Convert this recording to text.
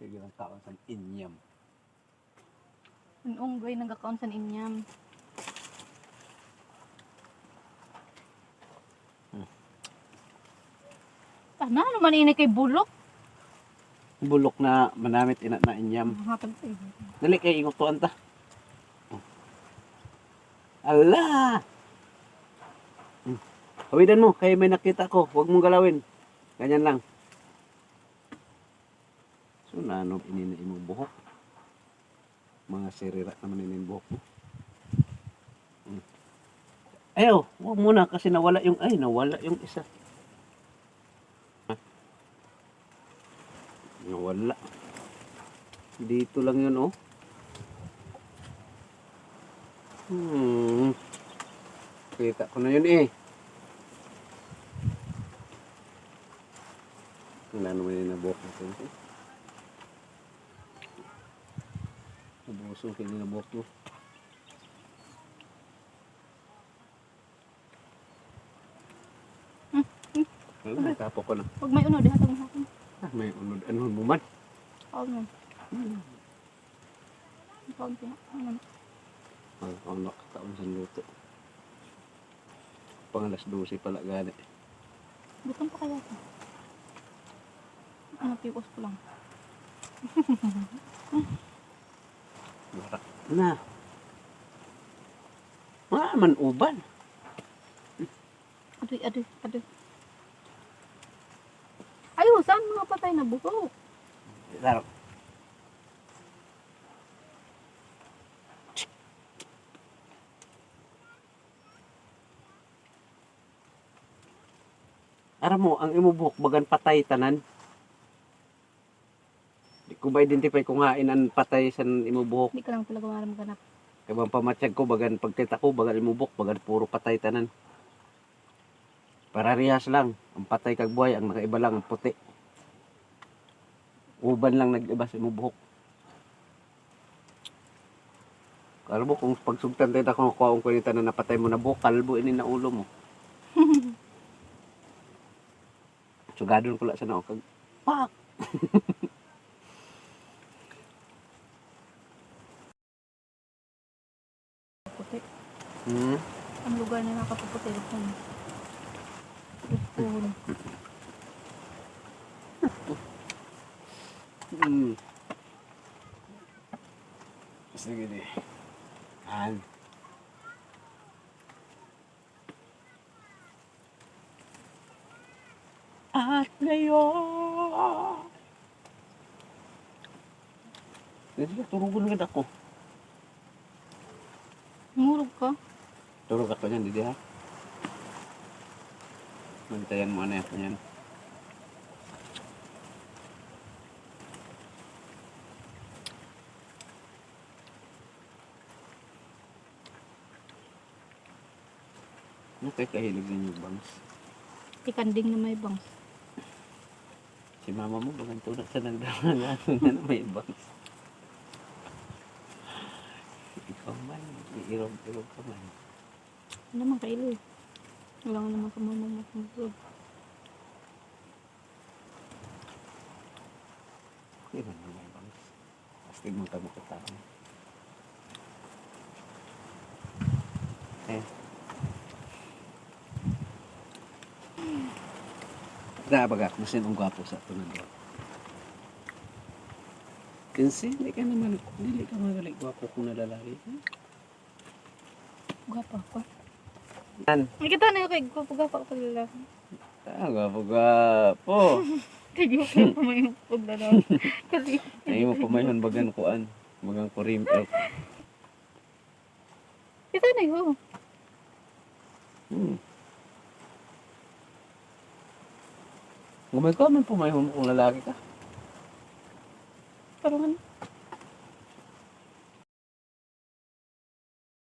Sige lang kaon sa inyam. Ang unggoy nagkakaon sa inyam. Hmm. Tana, naman ini kay bulok. Bulok na manamit ina na inyam. Dali kay ingot tuan ta. Allah! Hmm. Hawidan mo, kaya may nakita ko. Huwag mong galawin. Ganyan lang. So, na ano, imong buhok. Mga sirira naman inin buhok mo. Hmm. Ayaw, huwag muna kasi nawala yung, ay, nawala yung isa. Ha? Nawala. Dito lang yun, oh. Hmm. Kita ko na yun eh. Wala naman yun na buhok natin. Nabuso kayo na buhok mo. Wala, natapo ko na. Pag may unod, hatag mo hatag. Ah, may unod. Ano mo man? Kaon mo. Kaon siya. Ano? Ang ang nakataon sa luto. Pang alas 12 pala gani. Gutom pa kaya ito. Ano, pikos ko lang. Na. Wala man uban. Adoy, adoy, adoy. Ayaw, saan mga patay na buhok? Laro. Aram mo, ang imo buhok bagan patay tanan. Di ko ba identify kung hain ang patay sa imo buhok. Hindi ka lang talaga maram ganap. Kaya bang ko, bagan pagkita ko, bagan imo buhok, bagan puro patay tanan. Pararihas lang. Ang patay kag buhay, ang nakaiba lang ang puti. Uban lang nag-iba sa imo buhok. Alam mo, kung pagsugtan tayo na kung kuha kong kunita na napatay mo na buhok, kalbo ini na ulo mo. Sugadon ko lang sa nao. Kag, pak! Puti. Hmm? Ang lugar na nakapuputi. Lupon. Lupon. Hmm. Sige di. An. At ngayon. Hindi ka ako. Ngurog ka. Turog ako niyan, didi ha? Mantayan mo na yan. Ano kayo kahilig ninyo bangs? Ikanding na may bangs. Si mama mo bagang tunat sa nagdarangan na may bangs. Ikaw man, iirog-irog ka man. Ano naman kailo eh. Wala nga naman kamamang makamulog. Hindi man may bangs. Astig mo ka makatao. Eh. Gra baga, masin ang gwapo sa doon. Kasi hindi ka naman, hindi ka magaling gwapo kung nalalaki. Gapa ko. Yan. Nakita na yung kay gapa-gapa ko pala. Ah, gwapo gwapo. Kaya yung pa may pagdala. Kasi, Ay mo pamayhon bagan kuan. Bagang kurim. Eh, kita na yun. hmm. Gumay ka man pumayhon kung lalaki ka. Parang ano.